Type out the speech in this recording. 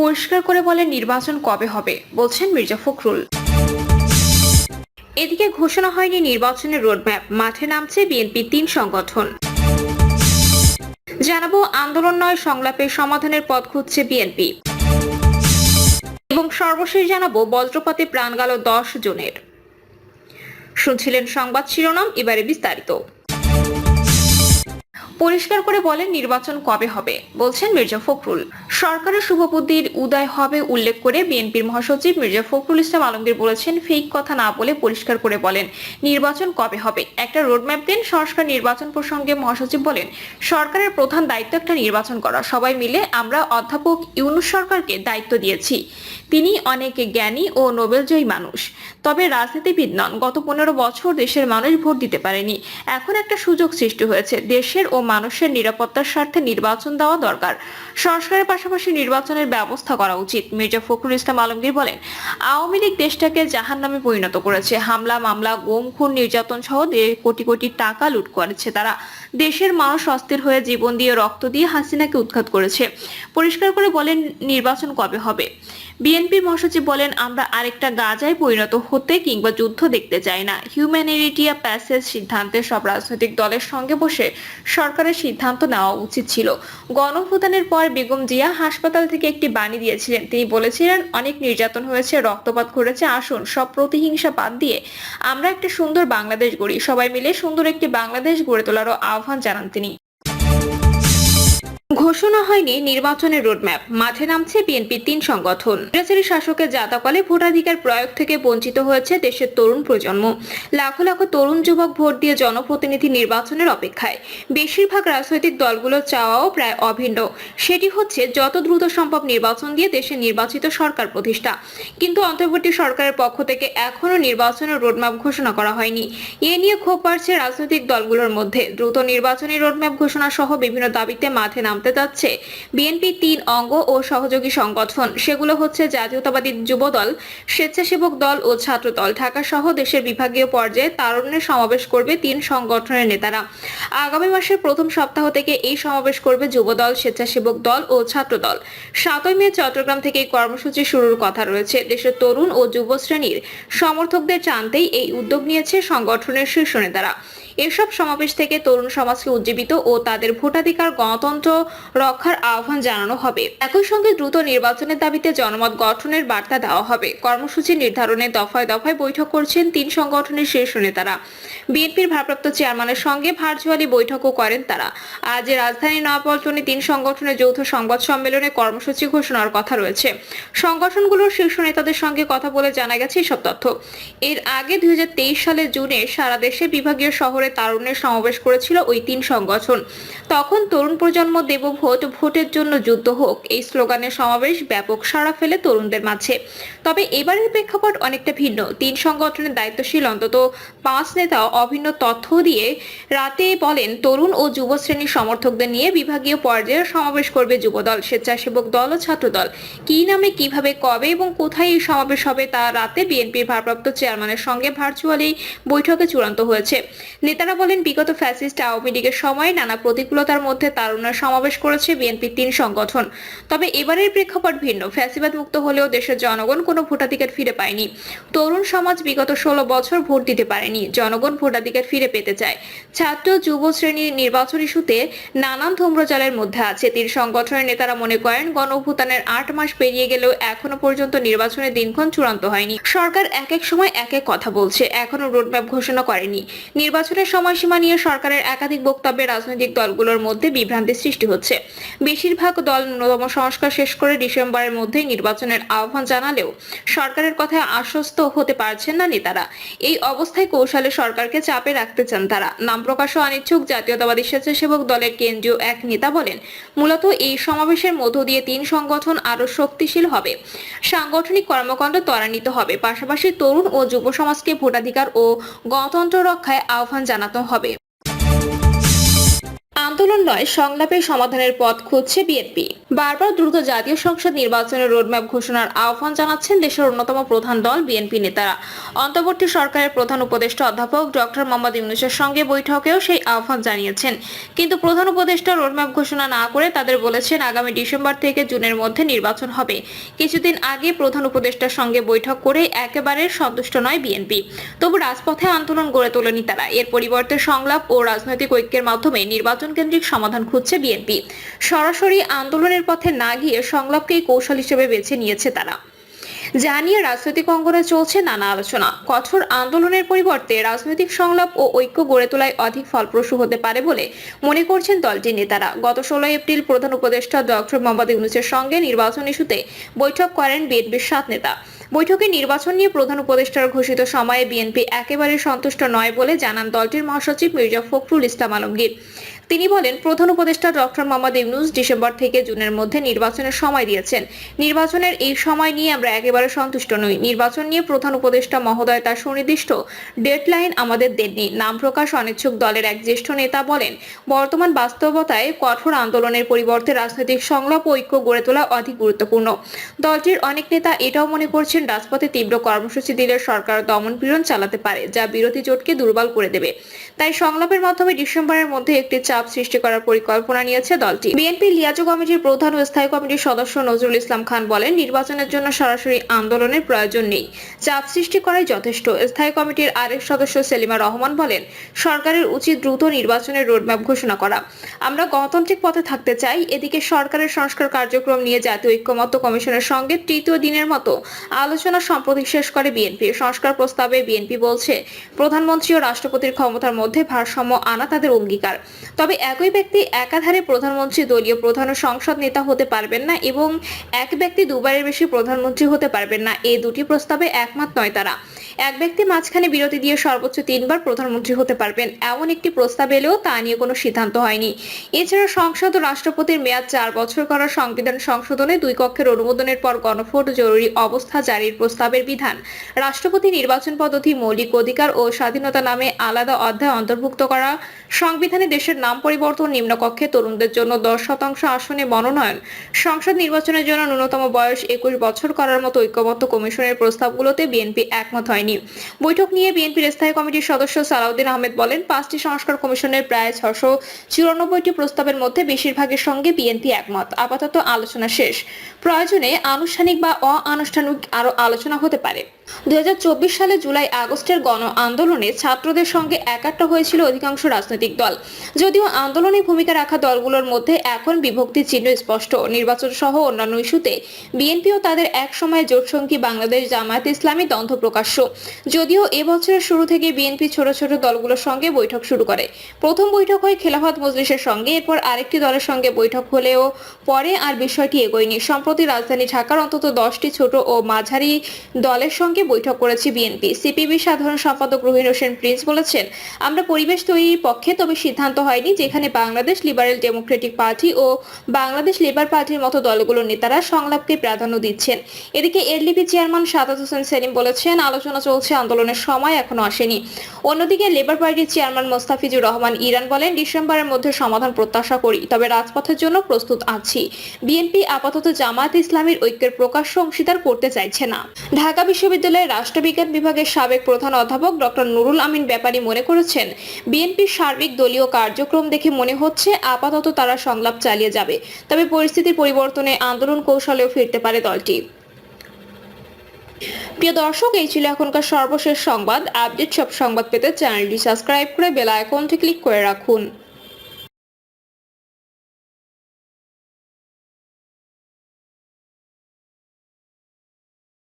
পরিষ্কার করে বলেন নির্বাচন কবে হবে, বলছেন মির্জা ফখরুল। এদিকে ঘোষণা হয়নি নির্বাচনের রোডম্যাপ, মাঠে নামছে বিএনপি তিন সংগঠন। জানাব আন্দোলন নয় সংলাপের সমাধানের পথ খুঁজছে বিএনপি। এবং সর্বশেষ জানাব বজ্রপাতে প্রাণ গেল দশ জনের। শুনছিলেন সংবাদ শিরোনাম, এবারে বিস্তারিত। পরিষ্কার করে বলেন নির্বাচন কবে হবে, বলছেন মির্জা ফখরুল। সরকারের শুভবুদ্ধির উদয় হবে উল্লেখ করে বিএনপির মহাসচিব মির্জা ফখরুল ইসলাম আলমগীর বলেছেন, ফেক কথা না বলে পরিষ্কার করে বলেন নির্বাচন কবে হবে। একটা রোডম্যাপ দিন সংস্কার নির্বাচন প্রসঙ্গে মহাসচিব বলেন, সরকারের প্রধান দায়িত্ব একটা নির্বাচন করা। সবাই মিলে আমরা অধ্যাপক ইউনুস সরকারকে দায়িত্ব দিয়েছি। তিনি অনেক জ্ঞানী ও নোবেলজয়ী মানুষ। তবে রাজনীতিবিদ নন। গত পনেরো বছর দেশের মানুষ ভোট দিতে পারেনি। এখন একটা সুযোগ সৃষ্টি হয়েছে। দেশের ও মানুষের নিরাপত্তার স্বার্থে নির্বাচন দেওয়া দরকার। সংস্কারের পাশাপাশি নির্বাচনের ব্যবস্থা করা উচিত। মির্জা ফখরুল ইসলাম আলমগীর বলেন, আওয়ামী লীগ দেশটাকে জাহান নামে পরিণত করেছে। হামলা, মামলা গুম খুন নির্যাতন সহ কোটি কোটি টাকা লুট করেছে তারা। দেশের মানুষ অস্থির হয়ে জীবন দিয়ে রক্ত দিয়ে হাসিনাকে উৎখাত করেছে। পরিষ্কার করে বলেন, নির্বাচন কবে হবে? বিএনপির মহাসচিব বলেন, আমরা আরেকটা গাজায় পরিণত হতে কিংবা যুদ্ধ দেখতে চাই না। হিউম্যানিটিয়া প্যাসেজ সিদ্ধান্তে সব রাজনৈতিক দলের সঙ্গে বসে সরকারের সিদ্ধান্ত নেওয়া উচিত ছিল। গণভোটানের পর বেগম জিয়া হাসপাতাল থেকে একটি বাণী দিয়েছিলেন। তিনি বলেছিলেন, অনেক নির্যাতন হয়েছে, রক্তপাত ঘটেছে, আসুন, সব প্রতিহিংসা বাদ দিয়ে আমরা একটা সুন্দর বাংলাদেশ গড়ি। সবাই মিলে সুন্দর একটি বাংলাদেশ গড়ে তোলারও আহ্বান জানান তিনি। ঘোষণা হয়নি নির্বাচনের রোডম্যাপ। মাঠে নামছে বিএনপি তিন সংগঠন। স্বৈরাচারী শাসকের জাতাকলে ভোটাধিকার প্রয়োগ থেকে বঞ্চিত হয়েছে দেশের তরুণ প্রজন্ম। লাখো লাখো তরুণ যুবক ভোট দিয়ে জনপ্রতিনিধি নির্বাচনের অপেক্ষায়। বেশিরভাগ রাজনৈতিক দলগুলোর চাওয়াও প্রায় অভিন্ন। সেটি হচ্ছে যত দ্রুত সম্ভব নির্বাচন দিয়ে দেশে নির্বাচিত সরকার প্রতিষ্ঠা। কিন্তু অন্তর্বর্তী সরকারের পক্ষ থেকে এখনও নির্বাচনের রোডম্যাপ ঘোষণা করা হয়নি। এ নিয়ে ক্ষোভ বাড়ছে রাজনৈতিক দলগুলোর মধ্যে। দ্রুত নির্বাচনী রোডম্যাপ ঘোষণা সহ বিভিন্ন দাবিতে মাঠে নামতে যাচ্ছে। বিএনপি তিন অঙ্গ ও সহযোগী সংগঠন, সেগুলো হচ্ছে জাতীয়তাবাদী যুবদল, স্বেচ্ছাসেবক দল ও ছাত্র দল ঢাকা সহ দেশের বিভাগীয় পর্যায়ে তারুণ্যের সমাবেশ করবে তিন সংগঠনের নেতারা। আগামী মাসের প্রথম সপ্তাহ থেকে এই সমাবেশ করবে যুবদল, স্বেচ্ছাসেবক দল ও ছাত্র দল সাতই মে চট্টগ্রাম থেকে এই কর্মসূচি শুরুর কথা রয়েছে। দেশের তরুণ ও যুব শ্রেণির সমর্থকদের টানতেই এই উদ্যোগ নিয়েছে সংগঠনের শীর্ষ নেতারা। এসব সমাবেশ থেকে তরুণ সমাজকে উজ্জীবিত ও তাদের ভোটাধিকার, গণতন্ত্র রক্ষার আহ্বান জানানো হবে। একই সঙ্গে দ্রুত নির্বাচনের দাবিতে জনমত গঠনের বার্তা দেওয়া হবে। কর্মসূচি নির্ধারণে দফায় দফায় বৈঠক করছেন তিন সংগঠনের শীর্ষ নেতারা। বিএনপির ভারপ্রাপ্ত চেয়ারম্যানের সঙ্গে ভার্চুয়ালি বৈঠকও করেন তারা। আজ রাজধানী নয়াপল্টনে তিন সংগঠনের যৌথ সংবাদ সম্মেলনে কর্মসূচি ঘোষণার কথা রয়েছে। সংগঠনগুলোর শীর্ষ নেতাদের সঙ্গে কথা বলে জানা গেছে এসব তথ্য। এর আগে দুই সালের জুনে সারা দেশে বিভাগীয় শহরে তারুণ্যের সমাবেশ করেছিল ওই তিন সংগঠন। তখন তরুণ প্রজন্ম দেব ভোট ভোটের জন্য যুদ্ধ হোক, এই স্লোগানের সমাবেশ ব্যাপক সাড়া ফেলে তরুণদের মাঝে। তবে এবারের প্রেক্ষাপট অনেকটা ভিন্ন। তিন সংগঠনের দায়িত্বশীল অন্তত পাঁচ নেতা অভিন্ন তথ্য দিয়ে রাতে বলেন, তরুণ ও যুব শ্রেণির সমর্থকদের নিয়ে বিভাগীয় পর্যায়ে সমাবেশ করবে যুবদল, স্বেচ্ছাসেবক দল ও ছাত্রদল। কি নামে, কীভাবে, কবে এবং কোথায় এই সমাবেশ হবে তা রাতে বিএনপির ভারপ্রাপ্ত চেয়ারম্যানের সঙ্গে ভার্চুয়ালি বৈঠকে চূড়ান্ত হয়েছে। নেতারা বলেন, বিগত ফ্যাসিস্ট আওয়ামী লীগের সময় নানা প্রতিকূলতার মধ্যে তারুণ্যের সমাবেশ করেছে বিএনপির তিন সংগঠন। তবে এবারের প্রেক্ষাপট ভিন্ন। ফ্যাসিবাদ মুক্ত হলেও দেশের জনগণ কোনো ভোটাধিকার ফিরে পায়নি। তরুণ সমাজ বিগত ষোলো বছর ভোট দিতে পারেনি। জনগণ ভোটাধিকার ফিরে পেতে চায়। ছাত্র যুব শ্রেণির নির্বাচন ইস্যুতে নানান ধূম্রজালের মধ্যে আছে। তিন সংগঠনের নেতারা মনে করেন গণ অভ্যুত্থানের আট মাস পেরিয়ে গেলেও এখনও পর্যন্ত নির্বাচনের দিনক্ষণ চূড়ান্ত হয়নি। সরকার এক এক সময় এক এক কথা বলছে। এখনও রোডম্যাপ ঘোষণা করেনি। নির্বাচনের সময়সীমা নিয়ে সরকারের একাধিক বক্তব্যে রাজনৈতিক দলগুলোর মধ্যে বিভ্রান্তির সৃষ্টি হচ্ছে। বেশিরভাগ দল ন্যূনতম সংস্কার শেষ করে ডিসেম্বরের মধ্যেই নির্বাচনের আহ্বান জানালেও সরকারের কথায় আশ্বস্ত হতে পারছেন না নেতারা। এই অবস্থায় কৌশলে সরকারকে চাপে রাখতে চান তারা। নাম প্রকাশও অনিচ্ছুক জাতীয়তাবাদী স্বেচ্ছাসেবক দলের কেন্দ্রীয় এক নেতা বলেন, মূলত এই সমাবেশের মধ্য দিয়ে তিন সংগঠন আরও শক্তিশীল হবে। সাংগঠনিক কর্মকাণ্ড ত্বরান্বিত হবে। পাশাপাশি তরুণ ও যুব সমাজকে ভোটাধিকার ও গণতন্ত্র রক্ষায় আহ্বান জানাতে হবে। আন্দোলন নয় সংলাপের সমাধানের পথ খুঁজছে বিএনপি। বারবার দ্রুত জাতীয় সংসদ নির্বাচনের রোডম্যাপ ঘোষণার আহ্বান জানাচ্ছেন দেশের অন্যতম প্রধান দল বিএনপি নেতারা। অন্তর্বর্তী সরকারের প্রধান উপদেষ্টা অধ্যাপক ডক্টর মোহাম্মদ ইউনুসের সঙ্গে বৈঠকেও সেই আহ্বান জানিয়েছেন। কিন্তু প্রধান উপদেষ্টা রোডম্যাপ ঘোষণা না করে তাদের বলেছেন, আগামী ডিসেম্বর থেকে জুনের মধ্যে নির্বাচন হবে। কিছুদিন আগে প্রধান উপদেষ্টার সঙ্গে বৈঠক করে একেবারে সন্তুষ্ট নয় বিএনপি। তবু রাজপথে আন্দোলন গড়ে তোলেনি তারা। এর পরিবর্তে সংলাপ ও রাজনৈতিক ঐক্যের মাধ্যমে নির্বাচন কেন্দ্রিক সমাধান খুঁজছে বিএনপি। সরাসরি আন্দোলনের পথে না গিয়ে সংলাপকেই কৌশল হিসেবে বেছে নিয়েছে তারা। যা নিয়ে রাজনৈতিক অঙ্গনে চলছে নানা আলোচনা। কঠোর আন্দোলনের পরিবর্তে রাজনৈতিক সংলাপ ও ঐক্য গড়ে তোলায় অধিক ফলপ্রসূ হতে পারে বলে মনে করছেন দলটির নেতারা। গত ষোলোই এপ্রিল প্রধান উপদেষ্টা ডক্টর মোহাম্মদ ইউনুসের সঙ্গে নির্বাচন ইস্যুতে বৈঠক করেন বিএনপির সাত নেতা। বৈঠকে নির্বাচন নিয়ে প্রধান উপদেষ্টার ঘোষিত সময়ে বিএনপি একেবারে সন্তুষ্ট নয় বলে জানান দলটির মহাসচিব মির্জা ফখরুল ইসলাম আলমগীর। তিনি বলেন, প্রধান উপদেষ্টা ডক্টর মোহাম্মদ ইউনুস ডিসেম্বর থেকে জুনের মধ্যে নির্বাচনের সময় দিয়েছেন। নির্বাচনের এই সময় নিয়ে আমরা একেবারে সন্তুষ্ট নই। নির্বাচন নিয়ে প্রধান উপদেষ্টা মহোদয় তার সুনির্দিষ্ট ডেডলাইন আমাদের দেননি। নাম প্রকাশ অনিচ্ছুক দলের এক জ্যেষ্ঠ নেতা বলেন, বর্তমান বাস্তবতায় কঠোর আন্দোলনের পরিবর্তে রাজনৈতিক সংলাপ ঐক্য গড়ে তোলা অধিক গুরুত্বপূর্ণ। দলটির অনেক নেতা এটাও মনে করছেন রাজপথে তীব্র কর্মসূচি দিলে সরকার দমন পীড়ন চালাতে পারে, যা বিরোধী জোটকে দুর্বল করে দেবে। তাই সংলাপের মাধ্যমে ডিসেম্বরের মধ্যে একটি চাপ সৃষ্টি করার পরিকল্পনা নিয়েছে দলটি। বিএনপি লিয়াজো কমিটির প্রধান ও স্থায়ী কমিটির সদস্য নজরুল ইসলাম খান বলেন, নির্বাচনের জন্য সরাসরি আন্দোলনের প্রয়োজন নেই। চাপ সৃষ্টি করাই যথেষ্ট। স্থায়ী কমিটির আরেক সদস্য সেলিমা রহমান বলেন, সরকারের উচিত দ্রুত নির্বাচনের রোডম্যাপ ঘোষণা করা। আমরা গণতান্ত্রিক পথে থাকতে চাই, এদিকে সরকারের সংস্কার কার্যক্রম নিয়ে জাতীয় ঐক্যমত্য কমিশনের সঙ্গে তৃতীয় দিনের মতো আলোচনা সম্প্রতি শেষ করে বিএনপি। সংস্কার প্রস্তাবে বিএনপি বলছে, প্রধানমন্ত্রী ও রাষ্ট্রপতির ক্ষমতার মধ্যে ভারসাম্য আনা তাদের অঙ্গীকার। তবে একই ব্যক্তি একাধারে প্রধানমন্ত্রী, দলীয় প্রধান ও সংসদ নেতা হতে পারবেন না এবং এক ব্যক্তি দুবারের বেশি প্রধানমন্ত্রী হতে পারবেন না। এই দুটি প্রস্তাবে একমত নয় তারা। এক ব্যক্তি মাঝখানে বিরতি দিয়ে সর্বোচ্চ তিনবার প্রধানমন্ত্রী হতে পারবেন। এমন একটি প্রস্তাব এলেও তা নিয়ে কোনো সিদ্ধান্ত হয়নি। এছাড়া সংসদ ও রাষ্ট্রপতির মেয়াদ চার বছর করা সংবিধান সংশোধনে দুই কক্ষের অনুমোদনের পর গণভোট জরুরি অবস্থা জারির প্রস্তাবের বিধান। রাষ্ট্রপতি নির্বাচন পদ্ধতি, মৌলিক অধিকার ও স্বাধীনতা নামে আলাদা অধ্যায় অন্তর্ভুক্ত করা সংবিধানে দেশের নাম পরিবর্তন নিম্নকক্ষে তরুণদের জন্য দশ শতাংশ আসনে মনোনয়ন। সংসদ নির্বাচনের জন্য ন্যূনতম বয়স একুশ বছর করার মতো ঐক্যবদ্ধ কমিশনের প্রস্তাবগুলোতে বিএনপি একমত হয়নি। বৈঠক নিয়ে বিএনপির স্থায়ী কমিটির সদস্য সালাউদ্দিন আহমেদ বলেন, পাঁচটি সংস্কার কমিশনের প্রায় ছশো চুরানব্বইটি প্রস্তাবের মধ্যে বেশিরভাগের সঙ্গে বিএনপি একমত। আপাতত আলোচনা শেষ। প্রয়োজনে আনুষ্ঠানিক বা অআনুষ্ঠানিক আরও আলোচনা হতে পারে। দুই হাজার চব্বিশ সালে জুলাই আগস্টের গণ আন্দোলনে ছাত্রদের সঙ্গে একাট্টা হয়েছিল অধিকাংশ রাজনৈতিক দল। যদিও আন্দোলনে ভূমিকা রাখা দলগুলোর মধ্যে এখন বিভক্তি চিহ্ন স্পষ্ট। নির্বাচন সহ অন্যান্য ইস্যুতে বিএনপিও তাদের এক সময় জোটসঙ্গী বাংলাদেশ জামায়াত ইসলামী দ্বন্দ্ব প্রকাশ্য। যদিও এবছরের শুরু থেকে বিএনপি ছোট ছোট দলগুলোর সঙ্গে বৈঠক শুরু করে। প্রথম বৈঠক হয় খেলাফত মজলিসের সঙ্গে, এরপর আরেকটি দলের সঙ্গে বৈঠক হলেও পরে আর বিষয়টি এগোয়নি। সম্প্রতি রাজধানী ঢাকার অন্তত দশটি ছোট ও মাঝারি দলের সঙ্গে বৈঠক করেছে বিএনপি। সিপিবি সাধারণ সম্পাদক রহিন হোসেন প্রিন্স বলেছেন, আমরা পরিবেশ তৈরির পক্ষে তবে সিদ্ধান্ত হয়নি যেখানে বাংলাদেশ লিবারেল ডেমোক্রেটিক পার্টি ও বাংলাদেশ লেবার পার্টির মতো দলগুলোর নেতারা সংলাপকে প্রাধান্য দিচ্ছেন। এদিকে এলডিপি চেয়ারম্যান সাদাত হোসেন সেলিম বলেছেন, আলোচনা চলছে, আন্দোলনের সময় এখনও আসেনি। অন্যদিকে লেবার পার্টির চেয়ারম্যান মোস্তাফিজুর রহমান ইরান বলেন, ডিসেম্বরের মধ্যে সমাধান প্রত্যাশা করি, তবে রাজপথের জন্য প্রস্তুত আছি। বিএনপি আপাতত জামায়াত ইসলামীর ঐক্যের প্রকাশ্য অংশীদার করতে চাইছে না। ঢাকা বিশ্ববিদ্যালয়ের রাষ্ট্রবিজ্ঞান বিভাগের সাবেক প্রধান অধ্যাপক ডক্টর নুরুল আমিন ব্যাপারী মনে করেছেন, বিএনপির সার্বিক দলীয় কার্যক্রম দেখে মনে হচ্ছে আপাতত তারা সংলাপ চালিয়ে যাবে। তবে পরিস্থিতির পরিবর্তনে আন্দোলন কৌশলেও ফিরতে পারে দলটি। প্রিয় দর্শক, এই ছিল এখনকার সর্বশেষ সংবাদ। আপডেট সব সংবাদ পেতে চ্যানেলটি সাবস্ক্রাইব করে বেল আইকনটি ক্লিক করে রাখুন।